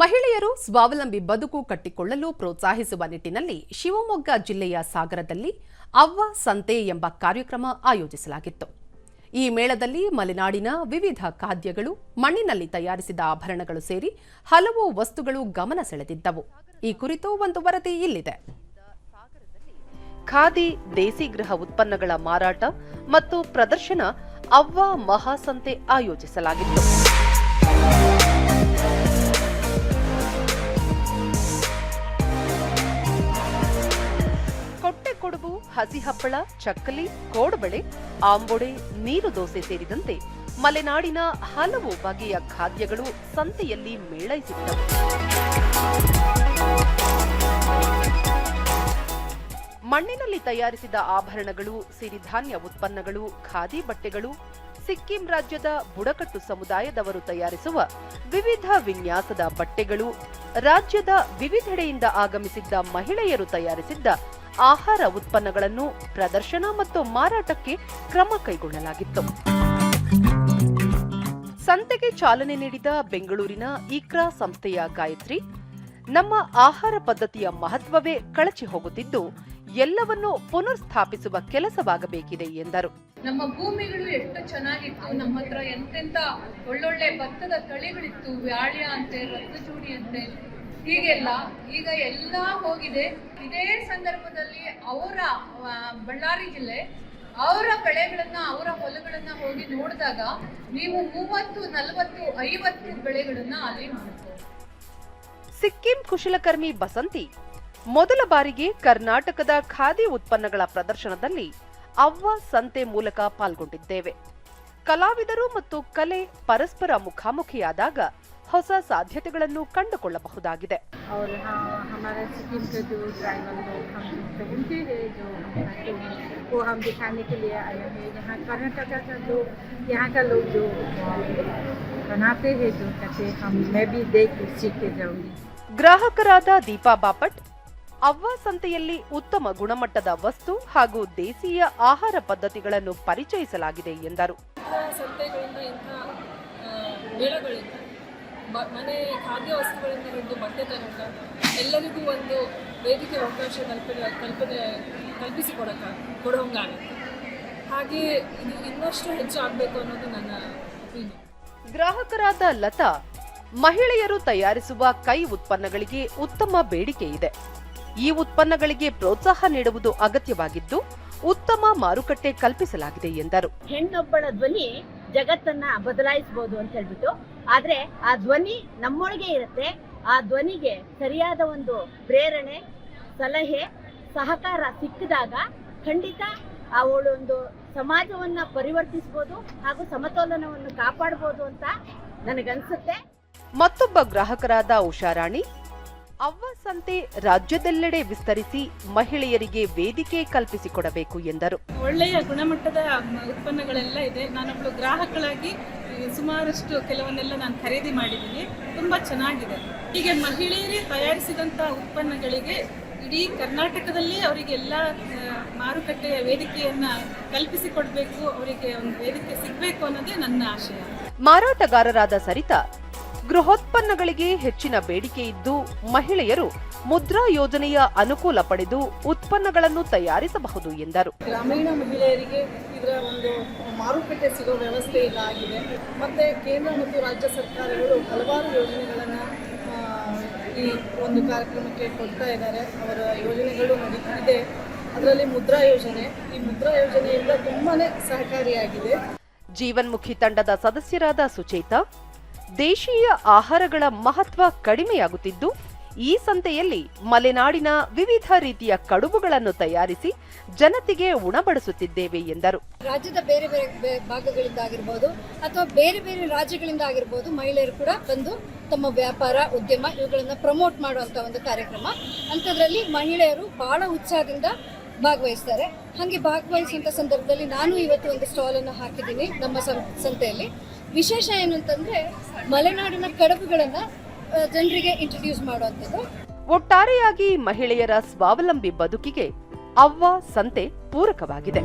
ಮಹಿಳೆಯರು ಸ್ವಾವಲಂಬಿ ಬದುಕು ಕಟ್ಟಿಕೊಳ್ಳಲು ಪ್ರೋತ್ಸಾಹಿಸುವ ನಿಟ್ಟಿನಲ್ಲಿ ಶಿವಮೊಗ್ಗ ಜಿಲ್ಲೆಯ ಸಾಗರದಲ್ಲಿ ಅವ್ವ ಸಂತೆ ಎಂಬ ಕಾರ್ಯಕ್ರಮ ಆಯೋಜಿಸಲಾಗಿತ್ತು. ಈ ಮೇಳದಲ್ಲಿ ಮಲೆನಾಡಿನ ವಿವಿಧ ಖಾದ್ಯಗಳು, ಮಣ್ಣಿನಲ್ಲಿ ತಯಾರಿಸಿದ ಆಭರಣಗಳು ಸೇರಿ ಹಲವು ವಸ್ತುಗಳು ಗಮನ ಸೆಳೆದಿದ್ದವು. ಈ ಕುರಿತು ಒಂದು ವರದಿ ಇಲ್ಲಿದೆ. ಖಾದಿ, ದೇಸಿ ಗೃಹ ಉತ್ಪನ್ನಗಳ ಮಾರಾಟ ಮತ್ತು ಪ್ರದರ್ಶನ ಅವ್ವ ಮಹಾಸಂತೆ ಆಯೋಜಿಸಲಾಗಿತ್ತು. ಹಸಿ ಹಪ್ಪಳ, ಚಕ್ಕಲಿ, ಕೋಡಬಳೆ, ಆಂಬೊಡೆ, ನೀರು ದೋಸೆ ಸೇರಿದಂತೆ ಮಲೆನಾಡಿನ ಹಲವು ಬಗೆಯ ಖಾದ್ಯಗಳು ಸಂತೆಯಲ್ಲಿ ಮೇಳೈಸಿದ್ದವು ಮಣ್ಣಿನಲ್ಲಿ ತಯಾರಿಸಿದ ಆಭರಣಗಳು, ಸಿರಿಧಾನ್ಯ ಉತ್ಪನ್ನಗಳು, ಖಾದಿ ಬಟ್ಟೆಗಳು, ಸಿಕ್ಕಿಂ ರಾಜ್ಯದ ಬುಡಕಟ್ಟು ಸಮುದಾಯದವರು ತಯಾರಿಸುವ ವಿವಿಧ ವಿನ್ಯಾಸದ ಬಟ್ಟೆಗಳು, ರಾಜ್ಯದ ವಿವಿಧೆಡೆಯಿಂದ ಆಗಮಿಸಿದ್ದ ಮಹಿಳೆಯರು ತಯಾರಿಸಿದ್ದ ಆಹಾರ ಉತ್ಪನ್ನಗಳನ್ನು ಪ್ರದರ್ಶನ ಮತ್ತು ಮಾರಾಟಕ್ಕೆ ಕ್ರಮ ಕೈಗೊಳ್ಳಲಾಗಿತ್ತು. ಸಂತೆಗೆ ಚಾಲನೆ ನೀಡಿದ ಬೆಂಗಳೂರಿನ ಇಕ್ರಾ ಸಂಸ್ಥೆಯ ಗಾಯತ್ರಿ, ನಮ್ಮ ಆಹಾರ ಪದ್ಧತಿಯ ಮಹತ್ವವೇ ಕಳಚಿ ಹೋಗುತ್ತಿದ್ದು, ಎಲ್ಲವನ್ನೂ ಪುನರ್ ಸ್ಥಾಪಿಸುವ ಕೆಲಸವಾಗಬೇಕಿದೆ ಎಂದರು. ನಮ್ಮ ಭೂಮಿಗಳು ಎಷ್ಟು ಚೆನ್ನಾಗಿತ್ತು, ನಮ್ಮ ಹತ್ರ ಎಂತೆಂತ ಒಳ್ಳೊಳ್ಳೆ ಭತ್ತದ ತಳಿಗಳಿತ್ತು, ವ್ಯಾಳ್ಯ ಅಂತೆ ರತ್ನಚೂಡಿ ಅಂತೆ ಹೀಗೆಲ್ಲ ಈಗ ಎಲ್ಲ ಹೋಗಿದೆ. ಇದೇ ಸಂದರ್ಭದಲ್ಲಿ ಅವರ ಬಳ್ಳಾರಿ ಜಿಲ್ಲೆ ಅವರ ಬೆಳೆಗಳನ್ನ, ಅವರ ಹೊಲಗಳನ್ನ ಹೋಗಿ ನೋಡಿದಾಗ ನೀವು ಮೂವತ್ತು, ನಲವತ್ತು, ಐವತ್ತು ಬೆಳೆಗಳನ್ನ ಅಲ್ಲಿ ಸಿಕ್ಕಿಂ ಕುಶಲಕರ್ಮಿ ಬಸಂತಿ ಮೊದಲ ಬಾರಿಗೆ ಕರ್ನಾಟಕದ ಖಾದಿ ಉತ್ಪನ್ನಗಳ ಪ್ರದರ್ಶನದಲ್ಲಿ ಅವ್ವ ಸಂತೆ ಮೂಲಕ ಪಾಲ್ಗೊಂಡಿದ್ದೇವೆ. ಕಲಾವಿದರು ಮತ್ತು ಕಲೆ ಪರಸ್ಪರ ಮುಖಾಮುಖಿಯಾದಾಗ ಹೊಸ ಸಾಧ್ಯತೆಗಳನ್ನು ಕಂಡುಕೊಳ್ಳಬಹುದಾಗಿದೆ और हाँ हमारा सिक्किम का जो ट्राइबल लोग हम पहनते हैं जो हम करते हैं वो हम दिखाने के लिए आए हैं यहाँ कर्नाटका का जो यहाँ का लोग जो बनाते हैं जो करते हैं, हम मैं भी देख के सीख के जाऊँगी ಗ್ರಾಹಕರಾದ ದೀಪಾ ಬಾಪಟ್ ಅವ್ವ ಸಂತೆಯಲ್ಲಿ ಉತ್ತಮ ಗುಣಮಟ್ಟದ ವಸ್ತು ಹಾಗೂ ದೇಸಿಯ ಆಹಾರ ಪದ್ಧತಿಗಳನ್ನು ಪರಿಚಯಿಸಲಾಗಿದೆ ಎಂದರು ಮನೆ ಖಾದ್ಯ ವಸ್ತುಗಳಿಂದ ಹಿಡಿದು ಬಟ್ಟೆ ತನಕ ಎಲ್ಲರಿಗೂ ಒಂದು ವೇದಿಕೆ ಅವಕಾಶ ಕಲ್ಪನೆ ಕಲ್ಪನೆ ಕಲ್ಪಿಸಿಕೊಡಕ ಕೊಡೋಂಗಾಗುತ್ತೆ ಹಾಗೆ ಇದು ಇನ್ನಷ್ಟು ಹೆಚ್ಚು ಆಗಬೇಕು ಅನ್ನೋದು ನನ್ನ ಒಪಿನಿಯನ್ ಗ್ರಾಹಕರಾದ ಲತಾ ಮಹಿಳೆಯರು ತಯಾರಿಸುವ ಕೈ ಉತ್ಪನ್ನಗಳಿಗೆ ಉತ್ತಮ ಬೇಡಿಕೆ ಇದೆ. ಈ ಉತ್ಪನ್ನಗಳಿಗೆ ಪ್ರೋತ್ಸಾಹ ನೀಡುವುದು ಅಗತ್ಯವಾಗಿದ್ದು ಉತ್ತಮ ಮಾರುಕಟ್ಟೆ ಕಲ್ಪಿಸಲಾಗಿದೆ ಎಂದರು. ಹೆಣ್ಣೊಬ್ಬಳ ಧ್ವನಿ ಜಗತ್ತನ್ನ ಬದಲಾಯಿಸಬಹುದು ಅಂತ ಹೇಳ್ಬಿಟ್ಟು. ಆದ್ರೆ ಆ ಧ್ವನಿ ನಮ್ಮೊಳಗೆ ಇರುತ್ತೆ. ಆ ಧ್ವನಿಗೆ ಸರಿಯಾದ ಒಂದು ಪ್ರೇರಣೆ, ಸಲಹೆ, ಸಹಕಾರ ಸಿಕ್ಕಿದಾಗ ಖಂಡಿತ ಅವಳೊಂದು ಸಮಾಜವನ್ನ ಪರಿವರ್ತಿಸಬಹುದು ಹಾಗೂ ಸಮತೋಲನವನ್ನು ಕಾಪಾಡಬಹುದು ಅಂತ ನನಗನ್ಸುತ್ತೆ. ಮತ್ತೊಬ್ಬ ಗ್ರಾಹಕರಾದ ಉಷಾರಾಣಿ ಅವ್ವ ಸಂತೆ ರಾಜ್ಯದೆಲ್ಲೆಡೆ ವಿಸ್ತರಿಸಿ ಮಹಿಳೆಯರಿಗೆ ವೇದಿಕೆ ಕಲ್ಪಿಸಿಕೊಡಬೇಕು ಎಂದರು. ಒಳ್ಳೆಯ ಗುಣಮಟ್ಟದ ಉತ್ಪನ್ನಗಳೆಲ್ಲ ಇದೆ. ನಾನೊಬ್ಬಳು ಗ್ರಾಹಕಳಾಗಿ ಸುಮಾರಷ್ಟು ಕೆಲವನ್ನೆಲ್ಲ ನಾನು ಖರೀದಿ ಮಾಡಿದ್ದೀನಿ. ತುಂಬ ಚೆನ್ನಾಗಿದೆ. ಹೀಗೆ ಮಹಿಳೆಯರೇ ತಯಾರಿಸಿದಂಥ ಉತ್ಪನ್ನಗಳಿಗೆ ಇಡೀ ಕರ್ನಾಟಕದಲ್ಲಿ ಅವರಿಗೆಲ್ಲ ಮಾರುಕಟ್ಟೆಯ ವೇದಿಕೆಯನ್ನು ಕಲ್ಪಿಸಿಕೊಡ್ಬೇಕು ಅವರಿಗೆ ಒಂದು ವೇದಿಕೆ ಸಿಗಬೇಕು ಅನ್ನೋದೇ ನನ್ನ ಆಶಯ. ಮಾರಾಟಗಾರರಾದ ಸರಿತಾ ಗೃಹೋತ್ಪನ್ನಗಳಿಗೆ ಹೆಚ್ಚಿನ ಬೇಡಿಕೆ ಇದ್ದು ಮಹಿಳೆಯರು ಮುದ್ರಾ ಯೋಜನೆಯ ಅನುಕೂಲ ಪಡೆದು ಉತ್ಪನ್ನಗಳನ್ನು ತಯಾರಿಸಬಹುದು ಎಂದರು. ಗ್ರಾಮೀಣ ಮಹಿಳೆಯರಿಗೆ ಇದರ ಒಂದು ಮಾರುಕಟ್ಟೆ ಸಿಗೋ ವ್ಯವಸ್ಥೆ ಇದಾಗಿದೆ ಮತ್ತೆ ಕೇಂದ್ರ ಮತ್ತು ರಾಜ್ಯ ಸರ್ಕಾರಗಳು ಹಲವಾರು ಯೋಜನೆಗಳನ್ನು ಈ ಒಂದು ಕಾರ್ಯಕ್ರಮಕ್ಕೆ ಕೊಡ್ತಾ ಇದ್ದಾರೆ. ಅವರ ಯೋಜನೆಗಳು ನಡೀತಿದೆ ಅದರಲ್ಲಿ ಮುದ್ರಾ ಯೋಜನೆ ಈ ಮುದ್ರಾ ಯೋಜನೆಯಿಂದ ತುಂಬಾನೇ ಸಹಕಾರಿಯಾಗಿದೆ. ಜೀವನ್ಮುಖಿ ತಂಡದ ಸದಸ್ಯರಾದ ಸುಚೇತಾ ದೇಶೀಯ ಆಹಾರಗಳ ಮಹತ್ವ ಕಡಿಮೆಯಾಗುತ್ತಿದ್ದು, ಈ ಸಂತೆಯಲ್ಲಿ ಮಲೆನಾಡಿನ ವಿವಿಧ ರೀತಿಯ ಕಡುಬುಗಳನ್ನು ತಯಾರಿಸಿ ಜನತೆಗೆ ಉಣಬಡಿಸುತ್ತಿದ್ದೇವೆ ಎಂದರು. ರಾಜ್ಯದ ಬೇರೆ ಬೇರೆ ಭಾಗಗಳಿಂದ ಆಗಿರ್ಬೋದು ಅಥವಾ ಬೇರೆ ಬೇರೆ ರಾಜ್ಯಗಳಿಂದ ಆಗಿರ್ಬೋದು ಮಹಿಳೆಯರು ಕೂಡ ಬಂದು ತಮ್ಮ ವ್ಯಾಪಾರ, ಉದ್ಯಮ ಇವುಗಳನ್ನು ಪ್ರಮೋಟ್ ಮಾಡುವಂತ ಒಂದು ಕಾರ್ಯಕ್ರಮ. ಅಂಥದ್ರಲ್ಲಿ ಮಹಿಳೆಯರು ಬಹಳ ಉತ್ಸಾಹದಿಂದ ಭಾಗವಹಿಸ್ತಾರೆ. ಹಾಗೆ ಭಾಗವಹಿಸುವಂತ ಸಂದರ್ಭದಲ್ಲಿ ನಾನು ಇವತ್ತು ಒಂದು ಸ್ಟಾಲ್ ಅನ್ನು ಹಾಕಿದ್ದೀನಿ ನಮ್ಮ ಸಂತೆಯಲ್ಲಿ. ವಿಶೇಷ ಏನು ಅಂತಂದ್ರೆ ಮಲೆನಾಡಿನ ಕಡಬುಗಳನ್ನು ಜನರಿಗೆ ಇಂಟ್ರೊಡ್ಯೂಸ್ ಮಾಡುವಂಥದ್ದು. ಒಟ್ಟಾರೆಯಾಗಿ ಮಹಿಳೆಯರ ಸ್ವಾವಲಂಬಿ ಬದುಕಿಗೆ ಅವ್ವ, ಸಂತೆ ಪೂರಕವಾಗಿದೆ.